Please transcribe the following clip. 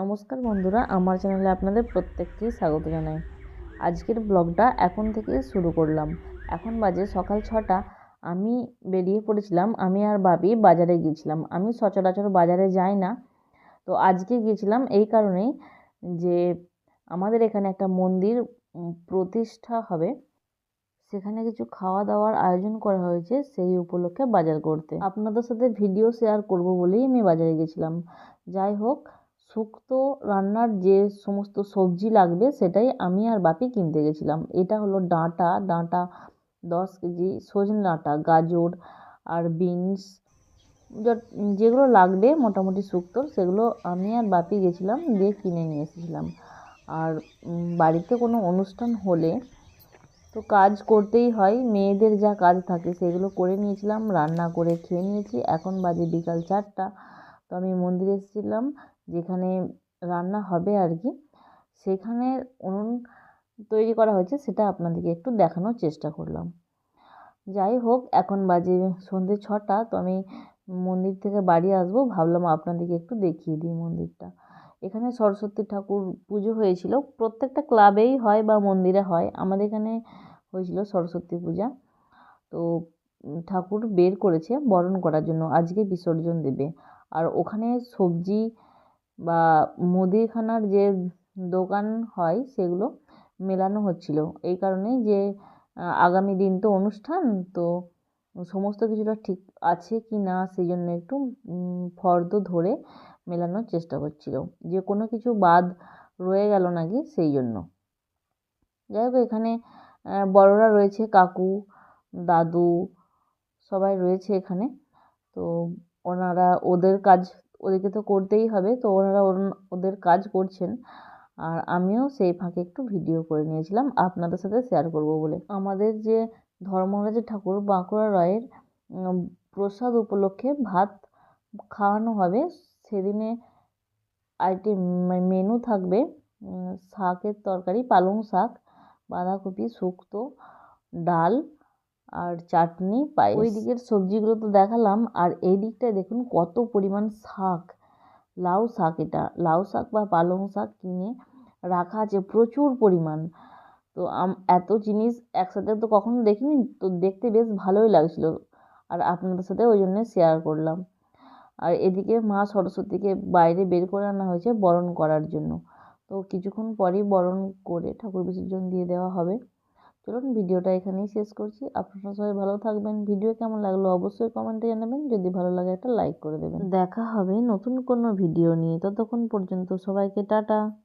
নমস্কার বন্ধুরা, আমার চ্যানেলে আপনাদের প্রত্যেককেই স্বাগত জানাই। আজকের ব্লগটা এখন থেকে শুরু করলাম। এখন বাজে সকাল ছটা। আমি বেরিয়ে পড়েছিলাম, আমি আর বাবি বাজারে গিয়েছিলাম। আমি সচরাচর বাজারে যাই না। তো আজকে গিয়েছিলাম এই কারণেই যে আমাদের এখানে একটা মন্দির প্রতিষ্ঠা হবে। সেখানে কিছু খাওয়া দাওয়ার আয়োজন করা হয়েছে সেই উপলক্ষে বাজার করতে। আপনাদের সাথে ভিডিও শেয়ার করব বলেই আমি বাজারে গেছিলাম যাই হোক শুক্তো রান্নার যে সমস্ত সবজি লাগবে সেটাই আমি আর বাপি কিনতে গেছিলাম। এটা হলো ডাঁটা ডাঁটা দশ কেজি, সজনে ডাঁটা, গাজর আর বিনস। যেগুলো লাগবে মোটামুটি শুক্তোর সেগুলো আমি আর বাপি গেছিলাম, দিয়ে কিনে নিয়ে এসেছিলাম। আর বাড়িতে কোনো অনুষ্ঠান হলে তো কাজ করতেই হয়, মেয়েদের যা কাজ থাকে সেগুলো করে নিয়েছিলাম, রান্না করে খেয়ে নিয়েছি। এখন বাজে বিকাল চারটা, তো আমি মন্দিরে এসেছিলাম। যেখানে রান্না হবে আর কি সেখানে উনুন তৈরি করা হয়েছে, সেটা আপনাদেরকে একটু দেখানোর চেষ্টা করলাম। যাই হোক, এখন বাজে সন্ধে ছটা, তো আমি মন্দির থেকে বাড়ি আসব, ভাবলাম আপনাদেরকে একটু দেখিয়ে দিই মন্দিরটা। এখানে সরস্বতী ঠাকুর পুজো হয়েছিল, প্রত্যেকটা ক্লাবেই হয় বা মন্দিরে হয়, আমাদের এখানে হয়েছিল সরস্বতী পূজা। তো ঠাকুর বের করেছে বরণ করার জন্য, আজকে বিসর্জন দেবে। আর ওখানে সবজি বা মুদিখানার যে দোকান হয় সেগুলো মেলানো হচ্ছিল। এই কারণেই যে আগামী দিন তো অনুষ্ঠান, তো সমস্ত কিছুটা ঠিক আছে কি না সেই জন্য একটু ফর্দ ধরে মেলানোর চেষ্টা করছিল। যে কোনো কিছু বাদ রয়ে গেল নাকি সেই জন্য। যাই হোক এখানে বড়রা রয়েছে, কাকু, দাদু সবাই রয়েছে এখানে। তো ওনারা ওদের কাজ ওদেরকে তো করতেই হবে, তো ওনারা ওন- ওদের কাজ করছেন। আর আমিও সেই ফাঁকে একটু ভিডিও করে নিয়েছিলাম, আপনাদের সাথে শেয়ার করব বলে। আমাদের যে ধর্মরাজের ঠাকুর বাঁকুড়া রায়ের প্রসাদ উপলক্ষে ভাত খাওয়ানো হবে, সেদিনে আইটেম মেনু থাকবে শাকের তরকারি, পালং শাক, বাঁধাকপি, শুক্তো, ডাল আর চাটনি, পায়েস। ওই দিকের সবজিগুলো তো দেখালাম, আর এই দিকটায় দেখুন কত পরিমাণ শাক। লাউ শাক এটা, লাউ শাক বা পালং শাক কিনে রাখা আছে প্রচুর পরিমাণ। তো এত জিনিস একসাথে তো কখনো দেখিনি, তো দেখতে বেশ ভালোই লাগছিল। আর আপনাদের সাথে ওই জন্য শেয়ার করলাম। আর এদিকে মা সরস্বতীকে বাইরে বের করে আনা হয়েছে বরণ করার জন্য। তো কিছুক্ষণ পরেই বরণ করে ঠাকুর বিসর্জন দিয়ে দেওয়া হবে। চলুন ভিডিওটা এখানেই শেষ করছি। আপনারা সবাই ভালো থাকবেন। ভিডিও কেমন লাগল অবশ্যই কমেন্টে জানাবেন। যদি ভালো লাগে একটা লাইক করে দেবেন। দেখা হবে নতুন কোনো ভিডিও নিয়ে। ততক্ষণ পর্যন্ত সবাইকে টাটা।